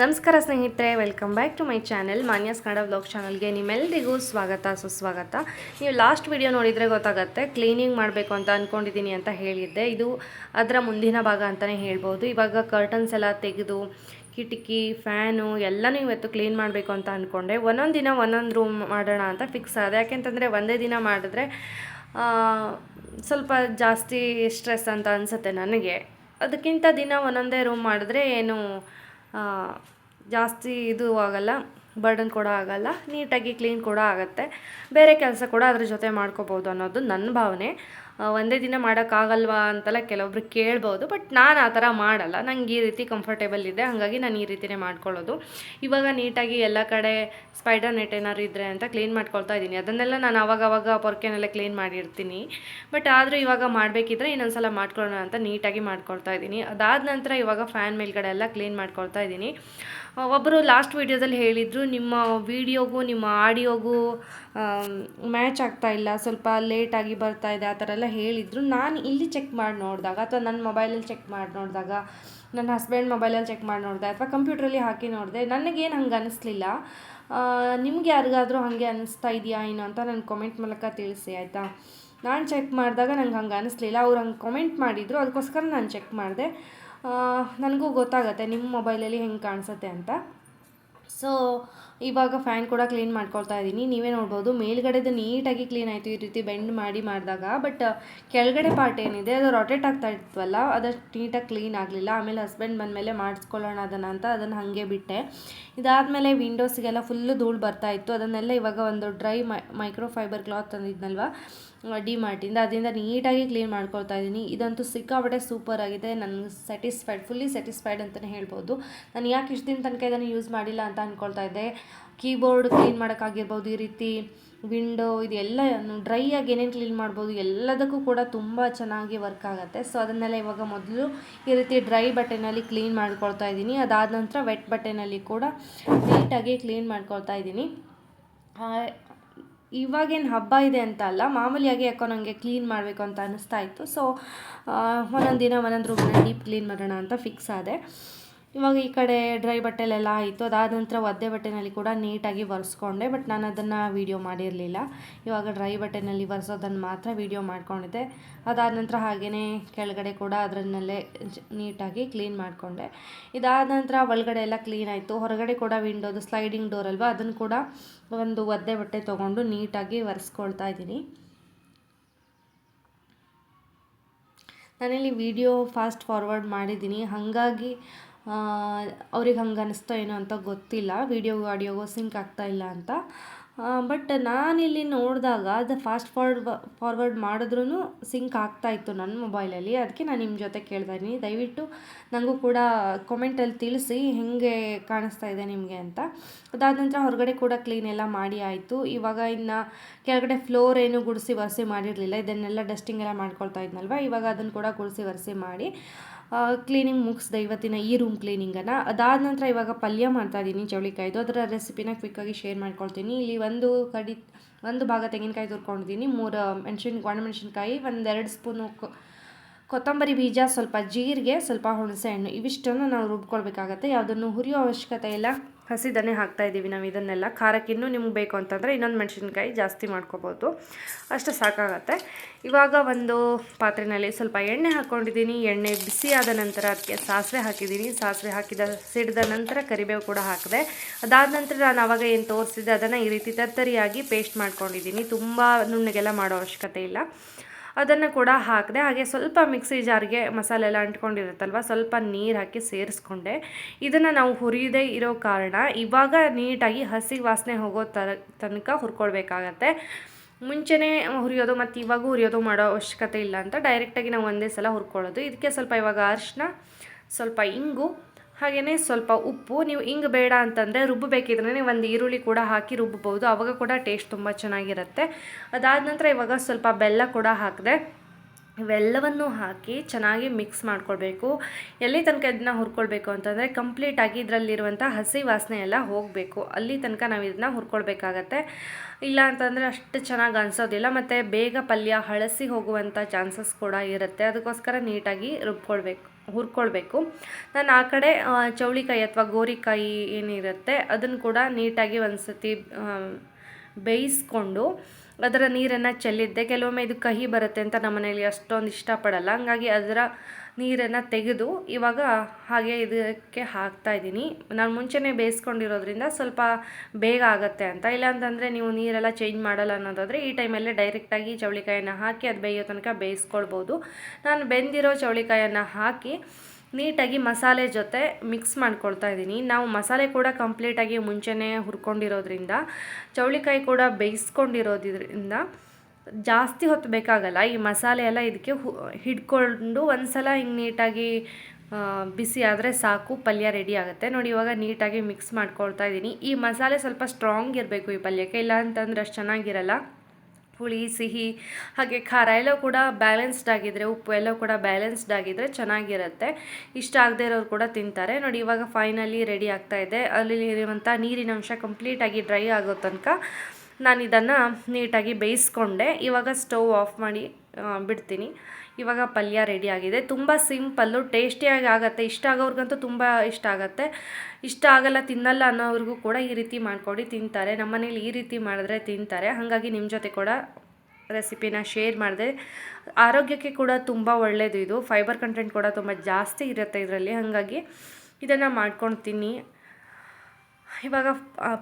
ನಮಸ್ಕಾರ ಸ್ನೇಹಿತರೆ welcome back to my channel Manya's Kannada vlog ಚಾನಲ್ಗೆ ನಿಮ್ಮೆಲ್ಲರಿಗೂ ಸ್ವಾಗತ, ಸುಸ್ವಾಗತ. ನೀವು ಲಾಸ್ಟ್ ವಿಡಿಯೋ ನೋಡಿದರೆ ಗೊತ್ತಾಗುತ್ತೆ ಕ್ಲೀನಿಂಗ್ ಮಾಡಬೇಕು ಅಂತ ಅಂದ್ಕೊಂಡಿದ್ದೀನಿ ಅಂತ ಹೇಳಿದ್ದೆ. ಇದು ಅದರ ಮುಂದಿನ ಭಾಗ ಅಂತಲೇ ಹೇಳ್ಬೋದು. ಇವಾಗ ಕರ್ಟನ್ಸ್ ಎಲ್ಲ ತೆಗೆದು, ಕಿಟಕಿ ಫ್ಯಾನು ಎಲ್ಲನೂ ಇವತ್ತು ಕ್ಲೀನ್ ಮಾಡಬೇಕು ಅಂತ ಅಂದ್ಕೊಂಡೆ ಒಂದೊಂದು ದಿನ ಒಂದೊಂದು ರೂಮ್ ಮಾಡೋಣ ಅಂತ ಫಿಕ್ಸ್ ಆದೆ. ಯಾಕೆಂತಂದರೆ ಒಂದೇ ದಿನ ಮಾಡಿದ್ರೆ ಸ್ವಲ್ಪ ಜಾಸ್ತಿ ಸ್ಟ್ರೆಸ್ ಅಂತ ಅನಿಸುತ್ತೆ ನನಗೆ. ಅದಕ್ಕಿಂತ ದಿನ ಒಂದೊಂದೇ ರೂಮ್ ಮಾಡಿದ್ರೆ ಏನು ಜಾಸ್ತಿ ಇದು ಆಗಲ್ಲ ಬರ್ಡನ್ ಕೂಡ ಆಗಲ್ಲ, ನೀಟಾಗಿ ಕ್ಲೀನ್ ಕೂಡ ಆಗುತ್ತೆ. ಬೇರೆ ಕೆಲಸ ಕೂಡ ಅದ್ರ ಜೊತೆ ಮಾಡ್ಕೋಬೋದು ಅನ್ನೋದು ನನ್ನ ಭಾವನೆ. ಒಂದೇ ದಿನ ಮಾಡೋಕ್ಕಾಗಲ್ವಾ ಅಂತೆಲ್ಲ ಕೆಲವೊಬ್ರು ಕೇಳ್ಬೋದು ಬಟ್ ನಾನು ಆ ಥರ ಮಾಡಲ್ಲ. ನಂಗೆ ಈ ರೀತಿ ಕಂಫರ್ಟೇಬಲ್ ಇದೆ, ಹಾಗಾಗಿ ನಾನು ಈ ರೀತಿನೇ ಮಾಡ್ಕೊಳ್ಳೋದು. ಇವಾಗ ನೀಟಾಗಿ ಎಲ್ಲ ಕಡೆ ಸ್ಪೈಡರ್ ನೆಟ್ ಏನಾದ್ರು ಇದ್ದರೆ ಅಂತ ಕ್ಲೀನ್ ಮಾಡ್ಕೊಳ್ತಾ ಇದ್ದೀನಿ ಅದನ್ನೆಲ್ಲ ನಾನು ಅವಾಗವಾಗ ಅವಾಗ ಪೊರ್ಕೆನೆಲ್ಲ ಕ್ಲೀನ್ ಮಾಡಿರ್ತೀನಿ. ಬಟ್ ಆದರೂ ಇವಾಗ ಮಾಡಬೇಕಿದ್ರೆ ಇನ್ನೊಂದು ಸಲ ಮಾಡ್ಕೊಳ್ಳೋಣ ಅಂತ ನೀಟಾಗಿ ಮಾಡ್ಕೊಳ್ತಾ ಇದ್ದೀನಿ ಅದಾದ ನಂತರ ಇವಾಗ ಫ್ಯಾನ್ ಮೇಲ್ಗಡೆ ಎಲ್ಲ ಕ್ಲೀನ್ ಮಾಡ್ಕೊಳ್ತಾ ಇದ್ದೀನಿ ಒಬ್ಬರು ಲಾಸ್ಟ್ ವೀಡಿಯೋದಲ್ಲಿ ಹೇಳಿದರು, ನಿಮ್ಮ ವಿಡಿಯೋಗೂ ನಿಮ್ಮ ಆಡಿಯೋಗೂ ಮ್ಯಾಚ್ ಆಗ್ತಾ ಇಲ್ಲ. ಸ್ವಲ್ಪ ಲೇಟಾಗಿ ಬರ್ತಾ ಇದೆ, ಆ ಥರ ಎಲ್ಲ ಹೇಳಿದರು. ನಾನು ಇಲ್ಲಿ ಚೆಕ್ ಮಾಡಿ ನೋಡಿದಾಗ ಅಥವಾ ನನ್ನ ಮೊಬೈಲಲ್ಲಿ ಚೆಕ್ ಮಾಡಿ ನೋಡಿದಾಗ ನನ್ನ ಹಸ್ಬೆಂಡ್ ಮೊಬೈಲಲ್ಲಿ ಚೆಕ್ ಮಾಡಿ ನೋಡಿದೆ ಅಥವಾ ಕಂಪ್ಯೂಟ್ರಲ್ಲಿ ಹಾಕಿ ನೋಡಿದೆ, ನನಗೇನು ಹಂಗೆ ಅನ್ನಿಸ್ಲಿಲ್ಲ ನಿಮ್ಗೆ ಯಾರಿಗಾದರೂ ಹಾಗೆ ಅನಿಸ್ತಾ ಇದೆಯಾ ಏನು ಅಂತ ನನ್ನ ಕಾಮೆಂಟ್ ಮೂಲಕ ತಿಳಿಸಿ, ಆಯಿತಾ? ನಾನು ಚೆಕ್ ಮಾಡಿದಾಗ ನಂಗೆ ಹಂಗೆ ಅನ್ನಿಸ್ಲಿಲ್ಲ ಅವ್ರು ಹಂಗೆ ಕಾಮೆಂಟ್ ಮಾಡಿದರು. ಅದಕ್ಕೋಸ್ಕರ ನಾನು ಚೆಕ್ ಮಾಡಿದೆ. ನನಗೂ ಗೊತ್ತಾಗತ್ತೆ ನಿಮ್ಮ ಮೊಬೈಲಲ್ಲಿ ಹೆಂಗೆ ಕಾಣಿಸುತ್ತೆ ಅಂತ. ಸೊ ಇವಾಗ ಫ್ಯಾನ್ ಕೂಡ ಕ್ಲೀನ್ ಮಾಡ್ಕೊಳ್ತಾ ಇದ್ದೀನಿ. ನೀವೇ ನೋಡ್ಬೋದು, ಮೇಲ್ಗಡೆದು ನೀಟಾಗಿ ಕ್ಲೀನ್ ಆಯಿತು ಈ ರೀತಿ ಬೆಂಡ್ ಮಾಡಿ ಮಾಡಿದಾಗ. ಬಟ್ ಕೆಳಗಡೆ ಪಾರ್ಟ್ ಏನಿದೆ, ಅದು ರೊಟೇಟ್ ಆಗ್ತಾ ಇರ್ತವಲ್ಲ ಅದಷ್ಟು ನೀಟಾಗಿ ಕ್ಲೀನ್ ಆಗಲಿಲ್ಲ. ಆಮೇಲೆ ಹಸ್ಬೆಂಡ್ ಬಂದಮೇಲೆ ಮಾಡಿಸ್ಕೊಳ್ಳೋಣ ಅದನ್ನು ಅಂತ ಅದನ್ನು ಹಾಗೆ ಬಿಟ್ಟೆ. ಇದಾದಮೇಲೆ ವಿಂಡೋಸ್ಗೆಲ್ಲ ಫುಲ್ಲು ಧೂಳು ಬರ್ತಾ ಇತ್ತು. ಅದನ್ನೆಲ್ಲ ಇವಾಗ ಒಂದು dry my micro fibre cloth ತಂದಿದ್ನಲ್ವ D ಮಾರ್ಟಿಂದ ಅದರಿಂದ ನೀಟಾಗಿ ಕ್ಲೀನ್ ಮಾಡ್ಕೊಳ್ತಾ ಇದ್ದೀನಿ. ಇದಂತೂ ಸಿಕ್ಕಾಪಟ್ಟೆ ಸೂಪರ್ ಆಗಿದೆ. ನನಗೆ ಸ್ಯಾಟಿಸ್ಫೈಡ್ ಫುಲ್ಲಿ ಸ್ಯಾಟಿಸ್ಫೈಡ್ ಅಂತಲೇ ಹೇಳ್ಬೋದು. ನಾನು ಯಾಕೆ ಇಷ್ಟು ದಿನ ತನಕ ಇದನ್ನು ಯೂಸ್ ಮಾಡಿಲ್ಲ ಅಂತ ಅಂದ್ಕೊಳ್ತಾ ಇದ್ದೆ. ಕೀಬೋರ್ಡ್ ಕ್ಲೀನ್ ಮಾಡೋಕ್ಕಾಗಿರ್ಬೋದು ಈ ರೀತಿ, ವಿಂಡೋ ಇದೆಲ್ಲ ಡ್ರೈ ಆಗಿ ಏನೇನು ಕ್ಲೀನ್ ಮಾಡ್ಬೋದು ಎಲ್ಲದಕ್ಕೂ ಕೂಡ ತುಂಬ ಚೆನ್ನಾಗಿ ವರ್ಕ್ ಆಗುತ್ತೆ. ಸೊ, ಅದನ್ನೆಲ್ಲ ಇವಾಗ ಮೊದಲು ಈ ರೀತಿ ಡ್ರೈ ಬಟ್ಟೆನಲ್ಲಿ ಕ್ಲೀನ್ ಮಾಡ್ಕೊಳ್ತಾ ಇದ್ದೀನಿ. ಅದಾದ ನಂತರ ವೆಟ್ ಬಟ್ಟೆನಲ್ಲಿ ಕೂಡ ನೀಟಾಗಿ ಕ್ಲೀನ್ ಮಾಡ್ಕೊಳ್ತಾ ಇದ್ದೀನಿ. ಇವಾಗೇನು ಹಬ್ಬ ಇದೆ ಅಂತ ಅಲ್ಲ, ಮಾಮೂಲಿಯಾಗಿ ಯಾಕೋ ನನಗೆ ಕ್ಲೀನ್ ಮಾಡಬೇಕು ಅಂತ ಅನ್ನಿಸ್ತಾ ಇತ್ತು. ಸೊ ಒಂದೊಂದು ದಿನ ಒಂದೊಂದು ರೂಮ್ನ ಡೀಪ್ ಕ್ಲೀನ್ ಮಾಡೋಣ ಅಂತ ಫಿಕ್ಸ್ ಆದೆ. ಇವಾಗ ಈ ಕಡೆ ಡ್ರೈ ಬಟ್ಟೆಲೆಲ್ಲ ಆಯಿತು. ಅದಾದ ನಂತರ ಒದ್ದೆ ಬಟ್ಟೆನಲ್ಲಿ ಕೂಡ ನೀಟಾಗಿ ಒರೆಸ್ಕೊಂಡೆ, ಬಟ್ ನಾನು ಅದನ್ನು ವೀಡಿಯೋ ಮಾಡಿರಲಿಲ್ಲ. ಇವಾಗ ಡ್ರೈ ಬಟ್ಟೆನಲ್ಲಿ ಒರೆಸೋದನ್ನು ಮಾತ್ರ ವೀಡಿಯೋ ಮಾಡ್ಕೊಂಡಿದ್ದೆ. ಅದಾದ ನಂತರ ಹಾಗೆಯೇ ಕೆಳಗಡೆ ಕೂಡ ಅದರನ್ನಲ್ಲೇ ನೀಟಾಗಿ ಕ್ಲೀನ್ ಮಾಡಿಕೊಂಡೆ. ಇದಾದ ನಂತರ ಒಳಗಡೆ ಎಲ್ಲ ಕ್ಲೀನ್ ಆಯಿತು. ಹೊರಗಡೆ ಕೂಡ ವಿಂಡೋದು ಸ್ಲೈಡಿಂಗ್ ಡೋರ್ ಅಲ್ವಾ, ಅದನ್ನು ಕೂಡ ಒಂದು ಒದ್ದೆ ಬಟ್ಟೆ ತೊಗೊಂಡು ನೀಟಾಗಿ ಒರೆಸ್ಕೊಳ್ತಾ ಇದ್ದೀನಿ. ನಾನಿಲ್ಲಿ ವಿಡಿಯೋ ಫಾಸ್ಟ್ ಫಾರ್ವರ್ಡ್ ಮಾಡಿದ್ದೀನಿ. ಹಾಗಾಗಿ ಅವ್ರಿಗೆ ಹಂಗೆ ಅನಿಸ್ತಾ ಏನೋ ಅಂತ ಗೊತ್ತಿಲ್ಲ. ವೀಡಿಯೋ ಆಡಿಯೋಗೋ ಸಿಂಕ್ ಆಗ್ತಾ ಇಲ್ಲ ಅಂತ. ಬಟ್ ನಾನಿಲ್ಲಿ ನೋಡಿದಾಗ ಅದು ಫಾಸ್ಟ್ ಫಾರ್ವರ್ಡ್ ಫಾರ್ವರ್ಡ್ ಮಾಡಿದ್ರೂ ಸಿಂಕ್ ಆಗ್ತಾ ಇತ್ತು ನನ್ನ ಮೊಬೈಲಲ್ಲಿ ಅದಕ್ಕೆ ನಾನು ನಿಮ್ಮ ಜೊತೆ ಕೇಳ್ತಾ ಇದ್ದೀನಿ. ದಯವಿಟ್ಟು ನನಗೂ ಕೂಡ ಕಾಮೆಂಟಲ್ಲಿ ತಿಳಿಸಿ ಹೇಗೆ ಕಾಣಿಸ್ತಾ ಇದೆ ನಿಮಗೆ ಅಂತ. ಅದಾದ ನಂತರ ಹೊರಗಡೆ ಕೂಡ ಕ್ಲೀನ್ ಎಲ್ಲ ಮಾಡಿ ಆಯಿತು. ಇವಾಗ ಇನ್ನು ಕೆಳಗಡೆ ಫ್ಲೋರ್ ಏನು ಗುಡಿಸಿ ಒರೆಸಿ ಮಾಡಿರಲಿಲ್ಲ. ಇದನ್ನೆಲ್ಲ ಡಸ್ಟಿಂಗ್ ಎಲ್ಲ ಮಾಡ್ಕೊಳ್ತಾ ಇದ್ನಲ್ವ? ಇವಾಗ ಅದನ್ನು ಕೂಡ ಗುಡಿಸಿ ಒರೆಸಿ ಮಾಡಿ. ಕ್ಲೀನಿಂಗ್ ಮುಗಿಸ್ದೆ ಇವತ್ತಿನ ಈ ರೂಮ್ ಕ್ಲೀನಿಂಗನ್ನು ಅದಾದ ನಂತರ ಇವಾಗ ಪಲ್ಯ ಮಾಡ್ತಾ ಇದ್ದೀನಿ ಚೌಳಿಕಾಯ್ದು. ಅದರ ರೆಸಿಪಿನ ಕ್ವಿಕ್ಕಾಗಿ ಶೇರ್ ಮಾಡ್ಕೊಳ್ತೀನಿ. ಇಲ್ಲಿ ಒಂದು ಕಡಿ, ಒಂದು ಭಾಗ ತೆಂಗಿನಕಾಯಿ ತುರ್ಕೊಂಡಿದ್ದೀನಿ ಮೂರು ಮೆಣಸಿನ ಒಣಮೆಣಸಿನ್ಕಾಯಿ ಒಂದೆರಡು ಸ್ಪೂನು ಕೊತ್ತಂಬರಿ ಬೀಜ, ಸ್ವಲ್ಪ ಜೀರಿಗೆ, ಸ್ವಲ್ಪ ಹುಣಸೆ ಹಣ್ಣು ಇವಿಷ್ಟನ್ನು ನಾವು ರುಬ್ಕೊಳ್ಬೇಕಾಗತ್ತೆ. ಯಾವುದನ್ನು ಹುರಿಯೋ ಅವಶ್ಯಕತೆ ಇಲ್ಲ. ಹಸಿದನ್ನೇ ಹಾಕ್ತಾ ಇದ್ದೀವಿ ನಾವು ಇದನ್ನೆಲ್ಲ. ಖಾರಕ್ಕೆ ಇನ್ನೂ ನಿಮ್ಗೆ ಬೇಕು ಅಂತಂದರೆ ಇನ್ನೊಂದು ಮೆಣಸಿನ್ಕಾಯಿ ಜಾಸ್ತಿ ಮಾಡ್ಕೋಬೋದು. ಅಷ್ಟು ಸಾಕಾಗತ್ತೆ. ಇವಾಗ ಒಂದು ಪಾತ್ರೆಯಲ್ಲಿ ಸ್ವಲ್ಪ ಎಣ್ಣೆ ಹಾಕ್ಕೊಂಡಿದ್ದೀನಿ. ಎಣ್ಣೆ ಬಿಸಿ ಆದ ನಂತರ ಅದಕ್ಕೆ ಸಾಸಿವೆ ಹಾಕಿದ್ದೀನಿ. ಸಾಸಿವೆ ಹಾಕಿದ, ಸಿಡಿದ ನಂತರ ಕರಿಬೇವು ಕೂಡ ಹಾಕಿದೆ. ಅದಾದ ನಂತರ ನಾನು ಆವಾಗ ಏನು ತೋರಿಸಿದ್ದೆ, ಅದನ್ನು ಈ ರೀತಿ ತರ್ತರಿಯಾಗಿ ಪೇಸ್ಟ್ ಮಾಡ್ಕೊಂಡಿದ್ದೀನಿ. ತುಂಬ ನುಣ್ಣಗೆಲ್ಲ ಮಾಡೋ ಅವಶ್ಯಕತೆ ಇಲ್ಲ. ಅದನ್ನು ಕೂಡ ಹಾಕಿದೆ. ಹಾಗೆ ಸ್ವಲ್ಪ ಮಿಕ್ಸಿ ಜಾರ್ಗೆ ಮಸಾಲೆ ಎಲ್ಲ ಅಂಟ್ಕೊಂಡಿರುತ್ತಲ್ವ, ಸ್ವಲ್ಪ ನೀರು ಹಾಕಿ ಸೇರಿಸ್ಕೊಂಡೆ. ಇದನ್ನು ನಾವು ಹುರಿಯದೇ ಇರೋ ಕಾರಣ ಇವಾಗ ನೀಟಾಗಿ ಹಸಿ ವಾಸನೆ ಹೋಗೋ ತರ ತನಕ ಹುರ್ಕೊಳ್ಬೇಕಾಗತ್ತೆ. ಮುಂಚೆನೇ ಹುರಿಯೋದು ಮತ್ತು ಇವಾಗ ಹುರಿಯೋದು ಮಾಡೋ ಅವಶ್ಯಕತೆ ಇಲ್ಲ ಅಂತ ಡೈರೆಕ್ಟಾಗಿ ನಾವು ಒಂದೇ ಸಲ ಹುರ್ಕೊಳ್ಳೋದು. ಇದಕ್ಕೆ ಸ್ವಲ್ಪ ಇವಾಗ ಅರಿಶಿನ ಸ್ವಲ್ಪ ಇಂಗು ಹಾಗೆಯೇ ಸ್ವಲ್ಪ ಉಪ್ಪು, ನೀವು ಹಿಂಗೆ ಬೇಡ ಅಂತಂದರೆ ರುಬ್ಬಬೇಕಿದ್ರೆ ಒಂದು ಈರುಳ್ಳಿ ಕೂಡ ಹಾಕಿ ರುಬ್ಬಬಹುದು. ಆವಾಗ ಕೂಡ ಟೇಸ್ಟ್ ತುಂಬ ಚೆನ್ನಾಗಿರುತ್ತೆ. ಅದಾದ ನಂತರ ಇವಾಗ ಸ್ವಲ್ಪ ಬೆಲ್ಲ ಕೂಡ ಹಾಕಿದೆ. ಇವೆಲ್ಲವನ್ನು ಹಾಕಿ ಚೆನ್ನಾಗಿ ಮಿಕ್ಸ್ ಮಾಡ್ಕೊಳ್ಬೇಕು. ಎಲ್ಲಿ ತನಕ ಇದನ್ನ ಹುರ್ಕೊಳ್ಬೇಕು ಅಂತಂದರೆ ಕಂಪ್ಲೀಟಾಗಿ ಇದರಲ್ಲಿರುವಂಥ ಹಸಿ ವಾಸನೆ ಎಲ್ಲ ಹೋಗಬೇಕು. ಅಲ್ಲಿ ತನಕ ನಾವು ಇದನ್ನ ಹುರ್ಕೊಳ್ಬೇಕಾಗತ್ತೆ. ಇಲ್ಲ ಅಂತಂದರೆ ಅಷ್ಟು ಚೆನ್ನಾಗಿ ಅನಿಸೋದಿಲ್ಲ. ಮತ್ತು ಬೇಗ ಪಲ್ಯ, ಹಳಸಿ ಹೋಗುವಂಥ ಚಾನ್ಸಸ್ ಕೂಡ ಇರುತ್ತೆ. ಅದಕ್ಕೋಸ್ಕರ ನೀಟಾಗಿ ರುಬ್ಕೊಳ್ಬೇಕು. ಹುರ್ಕೊಳ್ಬೇಕು. ನಾನು ಆ ಕಡೆ ಚೌಳಿಕಾಯಿ ಅಥವಾ ಗೋರಿಕಾಯಿ ಏನಿರುತ್ತೆ ಅದನ್ನು ಕೂಡ ನೀಟಾಗಿ ಒಂದು ಸತಿ ಬೇಯಿಸ್ಕೊಂಡು ಅದರ ನೀರನ್ನು ಚೆಲ್ಲಿದ್ದೆ. ಕೆಲವೊಮ್ಮೆ ಇದು ಕಹಿ ಬರುತ್ತೆ ಅಂತ ನಮ್ಮ ಮನೆಯಲ್ಲಿ ಅಷ್ಟೊಂದು ಇಷ್ಟಪಡಲ್ಲ. ಹಂಗಾಗಿ ಅದರ ನೀರನ್ನು ತೆಗೆದು ಇವಾಗ ಹಾಗೆ ಇದಕ್ಕೆ ಹಾಕ್ತಾ ಇದ್ದೀನಿ. ನಾನು ಮುಂಚೆನೇ ಬೇಯಿಸ್ಕೊಂಡಿರೋದ್ರಿಂದ ಸ್ವಲ್ಪ ಬೇಗ ಆಗುತ್ತೆ ಅಂತ. ಇಲ್ಲಾಂತಂದರೆ ನೀವು ನೀರೆಲ್ಲ ಚೇಂಜ್ ಮಾಡಲ್ಲ ಅನ್ನೋದಾದರೆ ಈ ಟೈಮಲ್ಲೇ ಡೈರೆಕ್ಟಾಗಿ ಚೌಳಿಕಾಯನ್ನು ಹಾಕಿ ಅದು ಬೇಯೋ ತನಕ ಬೇಯಿಸ್ಕೊಳ್ಬೋದು. ನಾನು ಬೆಂದಿರೋ ಚೌಳಿಕಾಯನ್ನು ಹಾಕಿ ನೀಟಾಗಿ ಮಸಾಲೆ ಜೊತೆ ಮಿಕ್ಸ್ ಮಾಡ್ಕೊಳ್ತಾ ಇದ್ದೀನಿ. ನಾವು ಮಸಾಲೆ ಕೂಡ ಕಂಪ್ಲೀಟಾಗಿ ಮುಂಚೆನೇ ಹುರ್ಕೊಂಡಿರೋದ್ರಿಂದ, ಚೌಳಿಕಾಯಿ ಕೂಡ ಬೇಯಿಸ್ಕೊಂಡಿರೋದ್ರಿಂದ ಜಾಸ್ತಿ ಹೊತ್ತು ಬೇಕಾಗಲ್ಲ, ಈ ಮಸಾಲೆ ಎಲ್ಲ ಇದಕ್ಕೆ ಹಿಡ್ಕೊಂಡು ಒಂದ್ಸಲ ಹಿಂಗೆ ನೀಟಾಗಿ ಬಿಸಿ ಆದರೆ ಸಾಕು, ಪಲ್ಯ ರೆಡಿ ಆಗುತ್ತೆ. ನೋಡಿ, ಇವಾಗ ನೀಟಾಗಿ ಮಿಕ್ಸ್ ಮಾಡ್ಕೊಳ್ತಾ ಇದ್ದೀನಿ ಈ ಮಸಾಲೆ ಸ್ವಲ್ಪ ಸ್ಟ್ರಾಂಗ್ ಇರಬೇಕು ಈ ಪಲ್ಯಕ್ಕೆ, ಇಲ್ಲ ಅಂತಂದ್ರೆ ಅಷ್ಟು ಚೆನ್ನಾಗಿರಲ್ಲ. ಹುಳಿ, ಸಿಹಿ, ಹಾಗೆ ಖಾರ ಎಲ್ಲ ಕೂಡ ಬ್ಯಾಲೆನ್ಸ್ಡ್ ಆಗಿದ್ದರೆ ಉಪ್ಪು ಎಲ್ಲ ಕೂಡ ಬ್ಯಾಲೆನ್ಸ್ಡ್ ಆಗಿದ್ದರೆ ಚೆನ್ನಾಗಿರುತ್ತೆ. ಇಷ್ಟ ಆಗದೆ ಇರೋರು ಕೂಡ ತಿಂತಾರೆ. ನೋಡಿ, ಇವಾಗ ಫೈನಲಿ ರೆಡಿ ಆಗ್ತಾ ಇದೆ. ಅಲ್ಲಿ ಇರುವಂಥ ನೀರಿನ ಅಂಶ ಕಂಪ್ಲೀಟಾಗಿ ಡ್ರೈ ಆಗೋ ತನಕ ನಾನು ಇದನ್ನು ನೀಟಾಗಿ ಬೇಯಿಸ್ಕೊಂಡೆ. ಇವಾಗ ಸ್ಟವ್ ಆಫ್ ಮಾಡಿ ಬಿಡ್ತೀನಿ. ಇವಾಗ ಪಲ್ಯ ರೆಡಿ ಆಗಿದೆ. ತುಂಬ ಸಿಂಪಲ್ಲು, ಟೇಸ್ಟಿಯಾಗಿ ಆಗುತ್ತೆ. ಇಷ್ಟ ಆಗೋರ್ಗಂತೂ ತುಂಬ ಇಷ್ಟ ಆಗುತ್ತೆ. ಇಷ್ಟ ಆಗಲ್ಲ, ತಿನ್ನಲ್ಲ ಅನ್ನೋವ್ರಿಗೂ ಕೂಡ ಈ ರೀತಿ ಮಾಡ್ಕೊಡಿ, ತಿಂತಾರೆ. ನಮ್ಮ ಮನೇಲಿ ಈ ರೀತಿ ಮಾಡಿದ್ರೆ ತಿಂತಾರೆ. ಹಾಗಾಗಿ ನಿಮ್ಮ ಜೊತೆ ಕೂಡ ರೆಸಿಪಿನ ಶೇರ್ ಮಾಡಿದೆ. ಆರೋಗ್ಯಕ್ಕೆ ಕೂಡ ತುಂಬ ಒಳ್ಳೆಯದು ಇದು. ಫೈಬರ್ ಕಂಟೆಂಟ್ ಕೂಡ ತುಂಬ ಜಾಸ್ತಿ ಇರುತ್ತೆ ಇದರಲ್ಲಿ. ಹಾಗಾಗಿ ಇದನ್ನು ಮಾಡ್ಕೊಂಡು ಇವಾಗ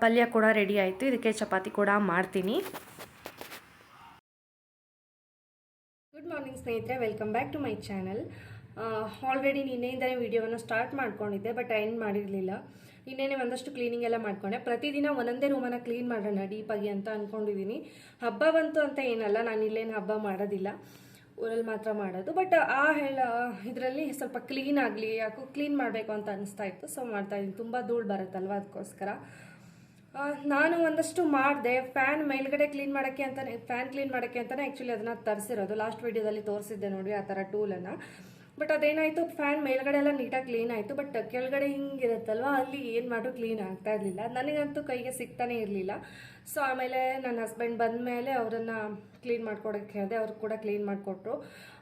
ಪಲ್ಯ ಕೂಡ ರೆಡಿ ಆಯಿತು. ಇದಕ್ಕೆ ಚಪಾತಿ ಕೂಡ ಮಾಡ್ತೀನಿ. ಗುಡ್ ಮಾರ್ನಿಂಗ್ ಸ್ನೇಹಿತರೆ. Welcome back to my channel already ನಿನ್ನೆಯಿಂದಲೇ ವಿಡಿಯೋವನ್ನು ಸ್ಟಾರ್ಟ್ ಮಾಡ್ಕೊಂಡಿದ್ದೆ ಬಟ್ ಎಂಡ್ ಮಾಡಿರಲಿಲ್ಲ. ನಿನ್ನೆನೇ ಒಂದಷ್ಟು ಕ್ಲೀನಿಂಗ್ ಎಲ್ಲ ಮಾಡ್ಕೊಂಡೆ. ಪ್ರತಿದಿನ ಒಂದೊಂದೇ ರೂಮನ್ನು ಕ್ಲೀನ್ ಮಾಡೋಣ ಡೀಪಾಗಿ ಅಂತ ಅಂದ್ಕೊಂಡಿದ್ದೀನಿ ಹಬ್ಬ ಬಂತು ಅಂತ ಏನಲ್ಲ ನಾನು ಇಲ್ಲೇನು ಹಬ್ಬ ಮಾಡೋದಿಲ್ಲ. ಊರಲ್ಲಿ ಮಾತ್ರ ಮಾಡೋದು. ಬಟ್ ಆ ಹೇಳ, ಇದರಲ್ಲಿ ಸ್ವಲ್ಪ ಕ್ಲೀನ್ ಆಗಲಿ, ಯಾಕೋ ಕ್ಲೀನ್ ಮಾಡಬೇಕು ಅಂತ ಅನಿಸ್ತಾ ಇತ್ತು. ಸೊ ಮಾಡ್ತಾ ಇದ್ದೀನಿ ತುಂಬ ಧೂಳು ಬರುತ್ತಲ್ವ ಅದಕ್ಕೋಸ್ಕರ. ನಾನು ಒಂದಷ್ಟು ಮಾಡಿದೆ. ಫ್ಯಾನ್ ಮೇಲ್ಗಡೆ ಕ್ಲೀನ್ ಮಾಡೋಕ್ಕೆ ಅಂತಲೇ ಫ್ಯಾನ್ ಕ್ಲೀನ್ ಮಾಡೋಕ್ಕೆ ಅಂತಲೇ ಆ್ಯಕ್ಚುಲಿ ಅದನ್ನು ತರಿಸಿರೋದು. ಲಾಸ್ಟ್ ವೀಡಿಯೋದಲ್ಲಿ ತೋರಿಸಿದ್ದೆ ನೋಡಿ, ಆ ಥರ ಟೂಲನ್ನು ಬಟ್ ಅದೇನಾಯಿತು ಫ್ಯಾನ್ ಮೇಲ್ಗಡೆ ಎಲ್ಲ ನೀಟಾಗಿ ಕ್ಲೀನ್ ಆಯಿತು. ಬಟ್ ಕೆಳಗಡೆ ಹಿಂಗಿರುತ್ತಲ್ವ, ಅಲ್ಲಿ ಏನು ಮಾಡ್ರು ಕ್ಲೀನ್ ಆಗ್ತಾ ಇರಲಿಲ್ಲ. ನನಗಂತೂ ಕೈಗೆ ಸಿಗ್ತಾನೆ ಇರಲಿಲ್ಲ. ಸೊ ಆಮೇಲೆ ನನ್ನ ಹಸ್ಬೆಂಡ್ ಬಂದ ಮೇಲೆ ಅವರನ್ನು ಕ್ಲೀನ್ ಮಾಡ್ಕೊಡೋಕ್ಕೆ ಹೇಳಿದೆ. ಅವ್ರು ಕೂಡ ಕ್ಲೀನ್ ಮಾಡಿಕೊಟ್ರು.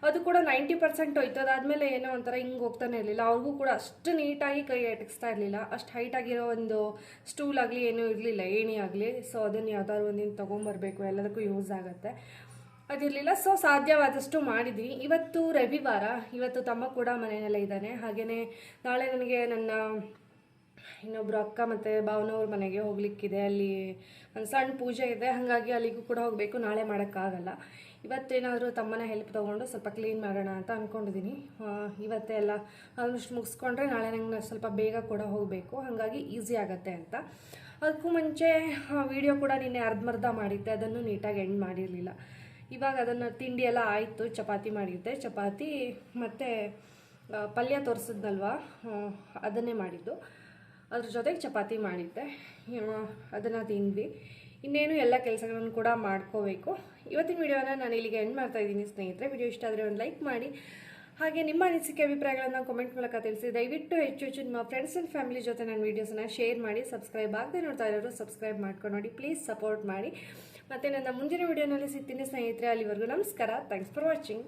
ಅದು ಕೂಡ ನೈಂಟಿ ಪರ್ಸೆಂಟ್ ಹೋಯ್ತು. ಅದಾದಮೇಲೆ ಏನೋ ಒಂಥರ ಹಿಂಗೆ ಹೋಗ್ತಾನೆ ಇರಲಿಲ್ಲ. ಅವ್ರಿಗೂ ಕೂಡ ಅಷ್ಟು ನೀಟಾಗಿ ಕೈ ಎಟಕ್ಸ್ತಾ ಇರಲಿಲ್ಲ. ಅಷ್ಟು ಹೈಟ್ ಆಗಿರೋ ಒಂದು ಸ್ಟೂಲ್ ಆಗಲಿ ಏನೂ ಇರಲಿಲ್ಲ. ಏಣಿ ಆಗಲಿ. ಸೊ ಅದನ್ನು ಯಾವ್ದಾದ್ರು ಒಂದಿನ ತೊಗೊಂಬರ್ಬೇಕು. ಎಲ್ಲದಕ್ಕೂ ಯೂಸ್ ಆಗುತ್ತೆ. ಅದಿರಲಿಲ್ಲ. ಸೊ ಸಾಧ್ಯವಾದಷ್ಟು ಮಾಡಿದ್ವಿ. ಇವತ್ತು ರವಿವಾರ, ಇವತ್ತು ತಮ್ಮ ಕೂಡ ಮನೆಯಲ್ಲೇ ಇದ್ದಾನೆ. ಹಾಗೆಯೇ ನಾಳೆ ನನಗೆ ನನ್ನ ಇನ್ನೊಬ್ಬರು ಅಕ್ಕ ಮತ್ತು ಭಾವನವ್ರ ಮನೆಗೆ ಹೋಗ್ಲಿಕ್ಕಿದೆ. ಅಲ್ಲಿ ಒಂದು ಸಣ್ಣ ಪೂಜೆ ಇದೆ. ಹಾಗಾಗಿ ಅಲ್ಲಿಗೂ ಕೂಡ ಹೋಗಬೇಕು. ನಾಳೆ ಮಾಡೋಕ್ಕಾಗಲ್ಲ. ಇವತ್ತೇನಾದರೂ ತಮ್ಮನ ಹೆಲ್ಪ್ ತೊಗೊಂಡು ಸ್ವಲ್ಪ ಕ್ಲೀನ್ ಮಾಡೋಣ ಅಂತ ಅಂದ್ಕೊಂಡಿದ್ದೀನಿ ಇವತ್ತೇ ಎಲ್ಲ ಆಲ್ಮೋಸ್ಟ್ ಮುಗಿಸ್ಕೊಂಡ್ರೆ ನಾಳೆ ನಂಗೆ ಸ್ವಲ್ಪ ಬೇಗ ಕೂಡ ಹೋಗಬೇಕು. ಹಾಗಾಗಿ ಈಸಿ ಆಗುತ್ತೆ ಅಂತ. ಅದಕ್ಕೂ ಮುಂಚೆ ವಿಡಿಯೋ ಕೂಡ ನಿನ್ನೆ ಅರ್ಧಮರ್ಧ ಮಾಡಿದ್ದೆ. ಅದನ್ನು ನೀಟಾಗಿ ಎಂಡ್ ಮಾಡಿರಲಿಲ್ಲ. ಇವಾಗ ಅದನ್ನು ತಿಂಡಿ ಎಲ್ಲ ಆಯಿತು, ಚಪಾತಿ ಮಾಡಿದ್ದೆ. ಚಪಾತಿ ಮತ್ತು ಪಲ್ಯ ತೋರಿಸಿದ್ನಲ್ವ? ಅದನ್ನೇ ಮಾಡಿದ್ದು. ಅದ್ರ ಜೊತೆಗೆ ಚಪಾತಿ ಮಾಡಿದ್ದೆ. ಅದನ್ನು ತಿಂದ್ವಿ. ಇನ್ನೇನು ಎಲ್ಲ ಕೆಲಸಗಳನ್ನು ಕೂಡ ಮಾಡ್ಕೋಬೇಕು. ಇವತ್ತಿನ ವಿಡಿಯೋನ ನಾನು ಇಲ್ಲಿಗೆ ಎಂಡ್ ಮಾಡ್ತಾ ಇದ್ದೀನಿ ಸ್ನೇಹಿತರೆ. ವಿಡಿಯೋ ಇಷ್ಟ ಆದರೆ ಒಂದು ಲೈಕ್ ಮಾಡಿ. ಹಾಗೆ ನಿಮ್ಮ ಅನಿಸಿಕೆ ಅಭಿಪ್ರಾಯಗಳನ್ನು ಕಾಮೆಂಟ್ ಮೂಲಕ ತಿಳಿಸಿ, ದಯವಿಟ್ಟು ಹೆಚ್ಚು ಹೆಚ್ಚು ನಿಮ್ಮ ಫ್ರೆಂಡ್ಸ್ ಆ್ಯಂಡ್ ಫ್ಯಾಮಿಲಿ ಜೊತೆ ನನ್ನ ವೀಡಿಯೋಸನ್ನು ಶೇರ್ ಮಾಡಿ ಸಬ್ಸ್ಕ್ರೈಬ್ ಆಗದೆ ನೋಡ್ತಾ ಇರೋರು ಸಬ್ಸ್ಕ್ರೈಬ್ ಮಾಡ್ಕೊಂಡು ನೋಡಿ ಪ್ಲೀಸ್ ಸಪೋರ್ಟ್ ಮಾಡಿ. ಮತ್ತು ನನ್ನ ಮುಂದಿನ ವಿಡಿಯೋನಲ್ಲಿ ಸಿಗ್ತೀನಿ ಸ್ನೇಹಿತರೆ, ಅಲ್ಲಿವರೆಗೂ ನಮಸ್ಕಾರ ಥ್ಯಾಂಕ್ಸ್ ಫಾರ್ ವಾಚಿಂಗ್